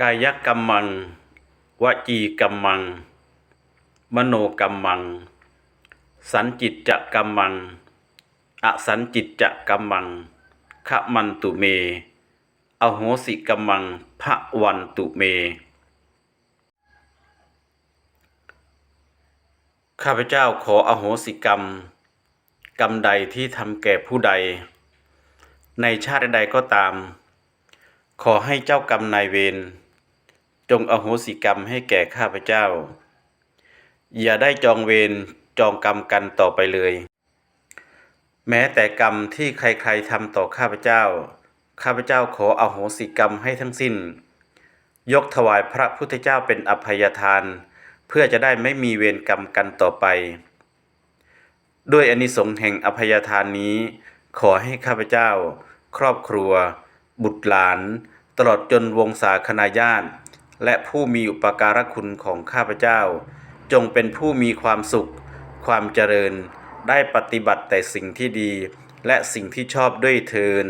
กายกรรมัง วจีกรรมัง มโนกรรมัง สันจิตจะกรรมัง อสันจิตจะกรรมังขะมันตุเม อโหสิกรรมังพระวันตุเม ข้าพเจ้าขออโหสิกรรม กรรมใดที่ทำแก่ผู้ใด ในชาติใดก็ตามขอให้เจ้ากรรมนายเวร จงอโหสิกรรมให้แก่ข้าพเจ้า อย่าได้จองเวรจองกรรมกันต่อไปเลย แม้แต่กรรมที่ใครๆทำต่อข้าพเจ้า ข้าพเจ้าขออโหสิกรรมให้ทั้งสิ้น ยกถวายพระพุทธเจ้าเป็นอภัยทาน เพื่อจะได้ไม่มีเวรกรรมกันต่อไป ด้วยอนิสงส์แห่งอภัยทานนี้ ขอให้ข้าพเจ้า ครอบครัว บุตรหลาน ตลอดจนวงศาคณาญาติ และผู้มีอุปการะคุณของข้าพเจ้า จงเป็นผู้มีความสุข ความเจริญ ได้ปฏิบัติแต่สิ่งที่ดี และสิ่งที่ชอบด้วยเทิน